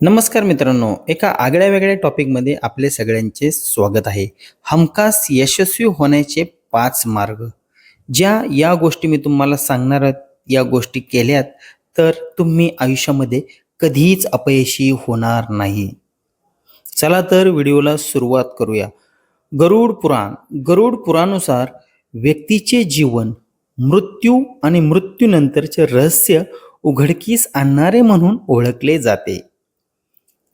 नमस्कार मित्रांनो एका आगळ्या वेगळ्या टॉपिकमध्ये आपले सगळ्यांचे स्वागत आहे. हमखास यशस्वी होण्याचे पाच मार्ग. ज्या या गोष्टी मी तुम्हाला सांगणार आहेत या गोष्टी केल्यात तर तुम्ही आयुष्यामध्ये कधीच अपयशी होणार नाही. चला तर व्हिडिओला सुरुवात करूया. गरुड पुराण. गरुड पुराणानुसार व्यक्तीचे जीवन मृत्यू आणि मृत्यूनंतरचे रहस्य उघडकीस आणणारे म्हणून ओळखले जाते.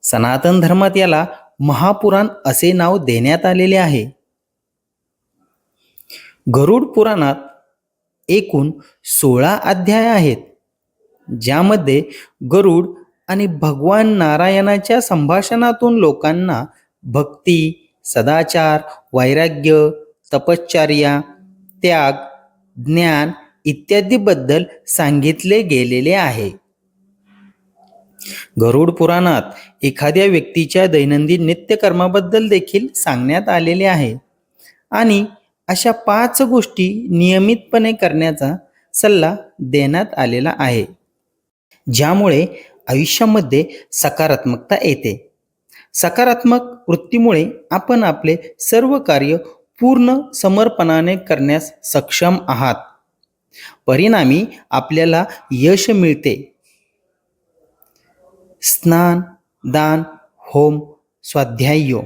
सनातन धर्मात याला महापुराण असे नाव देण्यात आलेले आहे. गरुड पुराणात एकूण सोळा अध्याय आहेत ज्यामध्ये गरुड आणि भगवान नारायणाच्या संभाषणातून लोकांना भक्ती सदाचार वैराग्य तपश्चर्या त्याग ज्ञान इत्यादीबद्दल सांगितले गेलेले आहे. गरुड पुराणात एखाद्या व्यक्तीच्या दैनंदिन नित्यकर्माबद्दल देखील सांगण्यात आलेले आहे. आणि अशा पाच गोष्टी नियमितपणे करण्याचा सल्ला देण्यात आलेला आहे. ज्यामुळे आयुष्यामध्ये सकारात्मकता येते. सकारात्मक वृत्तीमुळे आपण आपले सर्व कार्य पूर्ण समर्पणाने करण्यास सक्षम आहात. परिणामी आपल्याला यश मिळते. स्नान दान होम स्वाध्यायो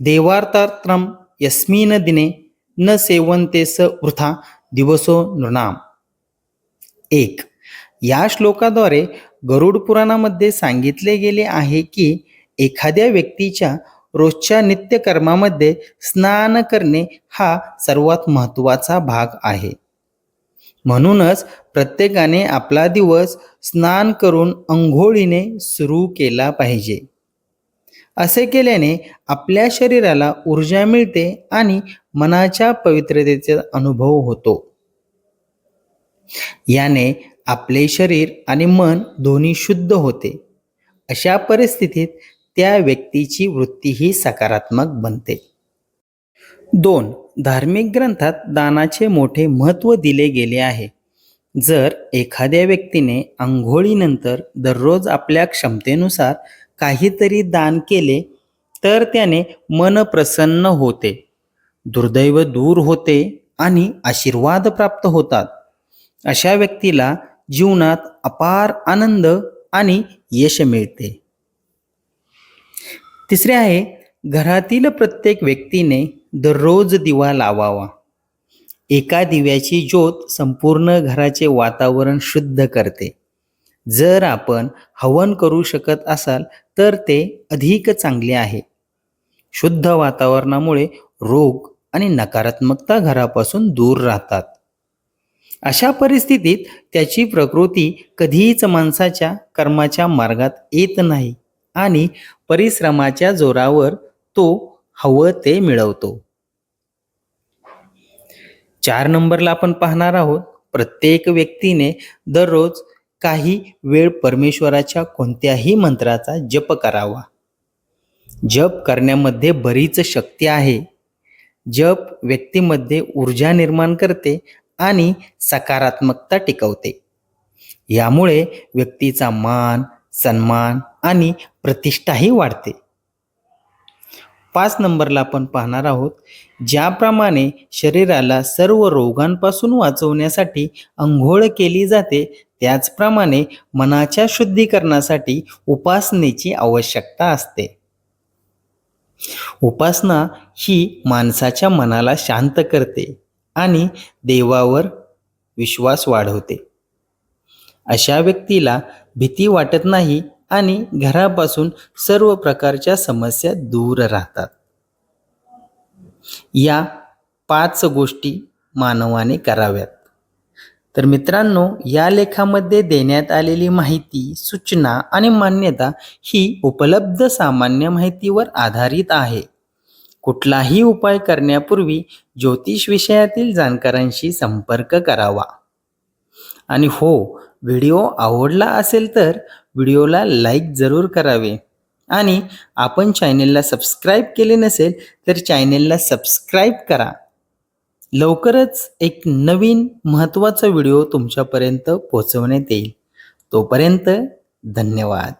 देवार्तात्रम यस्मिन दिने न सेवन्ते स वृथा दिवसो नृणाम. एक या श्लोकाद्वारे गरुड पुराणामध्ये सांगितले गेले आहे की एखाद्या व्यक्तीच्या रोजच्या नित्यकर्मामध्ये स्नान करणे हा सर्वात महत्त्वाचा भाग आहे. म्हणूनच प्रत्येकाने आपला दिवस स्नान करून अंघोळीने सुरू केला पाहिजे. असे केल्याने आपल्या शरीराला ऊर्जा मिळते आणि मनाच्या पवित्रतेचा अनुभव होतो. याने आपले शरीर आणि मन दोन्ही शुद्ध होते. अशा परिस्थितीत त्या व्यक्तीची वृत्तीही सकारात्मक बनते. दोन धार्मिक ग्रंथात दानाचे मोठे महत्त्व दिले गेले आहे. जर एखाद्या व्यक्तीने आंघोळीनंतर दररोज आपल्या क्षमतेनुसार काहीतरी दान केले तर त्याने मन प्रसन्न होते दुर्दैव दूर होते आणि आशीर्वाद प्राप्त होतात. अशा व्यक्तीला जीवनात अपार आनंद आणि यश मिळते. तिसरे आहे घरातील प्रत्येक व्यक्तीने दररोज दिवा लावावा. एका दिव्याची ज्योत संपूर्ण घराचे वातावरण शुद्ध करते. जर आपण हवन करू शकत असाल तर ते अधिक चांगले आहे. शुद्ध वातावरणामुळे रोग आणि नकारात्मकता घरापासून दूर राहतात. अशा परिस्थितीत त्याची प्रकृती कधीच माणसाच्या कर्माच्या मार्गात येत नाही आणि परिश्रमाच्या जोरावर तो हवं ते मिळवतो. चार नंबरला आपण पाहणार आहोत प्रत्येक व्यक्तीने दररोज काही वेळ परमेश्वराच्या कोणत्याही मंत्राचा जप करावा. जप करण्यामध्ये बरीच शक्ती आहे. जप व्यक्तीमध्ये ऊर्जा निर्माण करते आणि सकारात्मकता टिकवते. यामुळे व्यक्तीचा मान सन्मान आणि प्रतिष्ठाही वाढते. पाच नंबरला आपण पाहणार आहोत ज्याप्रमाणे शरीराला सर्व रोगांपासून वाचवण्यासाठी अंघोळ केली जाते त्याचप्रमाणे मनाच्या शुद्धीकरणासाठी उपासनेची आवश्यकता असते. उपासना ही माणसाच्या मनाला शांत करते आणि देवावर विश्वास वाढवते. अशा व्यक्तीला भीती वाटत नाही आणि घरापासून सर्व प्रकारच्या समस्या दूर राहतात. या पाच गोष्टी मानवाने कराव्यात. तर मित्रांनो या लेखामध्ये देण्यात आलेली माहिती सूचना आणि मान्यता ही उपलब्ध सामान्य माहितीवर आधारित आहे. कुठलाही उपाय करण्यापूर्वी ज्योतिष विषयातील जाणकारांशी संपर्क करावा. आणि हो व्हिडिओ आवडला असेल तर व्हिडिओला लाईक जरूर करावे. आणि आपण चॅनेलला सबस्क्राईब केले नसेल तर चॅनेलला सबस्क्राईब करा. लवकरच एक नवीन महत्त्वाचा व्हिडिओ तुमच्यापर्यंत पोहोचवण्यात येईल. तोपर्यंत धन्यवाद.